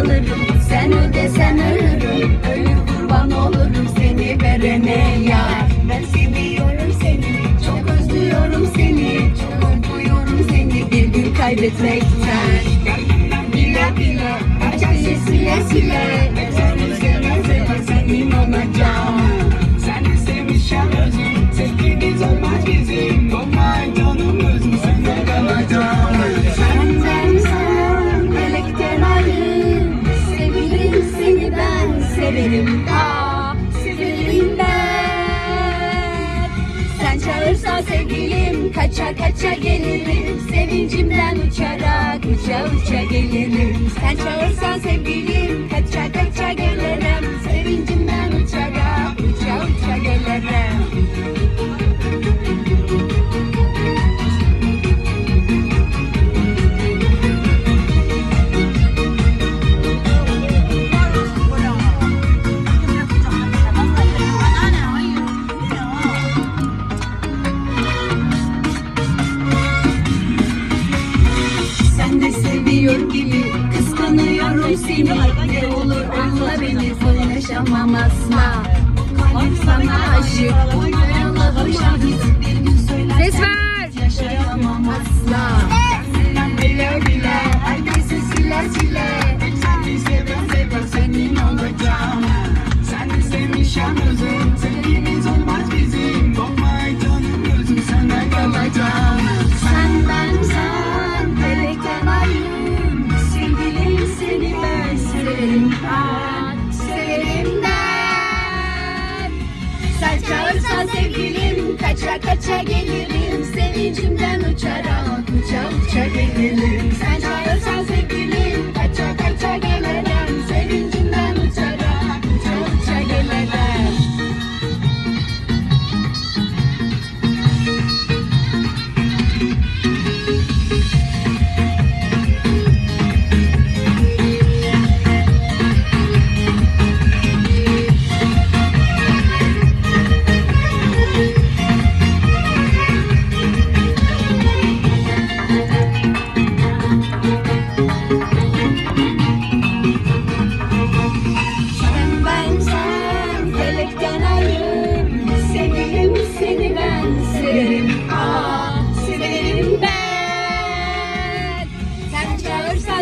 alırım Sen ödesen ölürüm. Ölür kurban olurum seni verene yar Ben seviyorum seni Çok özlüyorum seni. Çok korkuyorum seni bir gün kaybetmekten. Bila bila Açarsa sile sile. Seni seve seve senin olacağım Seni sevişen özüm Sevgimiz olmaz bizim. Severim ah severim ben Sen çağırsan sevgilim kaça kaça gelirim. Sevincimden uçarak uça uça gelirim. Sen çağırsan sevgilim kaça kaça gelirim. Sevincimden uçarak uça uça gelirim seni Ne olur anla beni paylaşamam asla. Kalbim sana aşık Allah'ım şahit bir gün söyler Ses ver. Yaşayamam asla. Senden bile bile Herkesi sile sile. Seni seve seve senin olacağım Seni sevmişem özüm Kaça kaça gelirim. Sevincimden uçarak Uça uça gelirim. Sen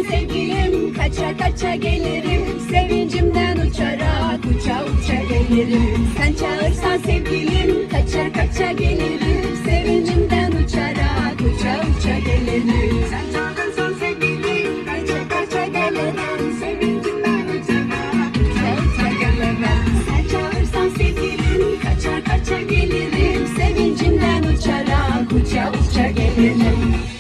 sevgilim. Kaça kaça gelirim. Sevincimden uçarak uça uça gelirim. Sen çağırsan sevgilim kaça kaça gelirim. Sevincimden uçarak uça uça gelirim. Sen çağırsan sevgilim Kaça kaça gelirim. Sevincimden uçarak Kaça gelirim. Sen çağırsan sevgilim Kaça kaça gelirim. Sevincimden uçarak uça uça gelirim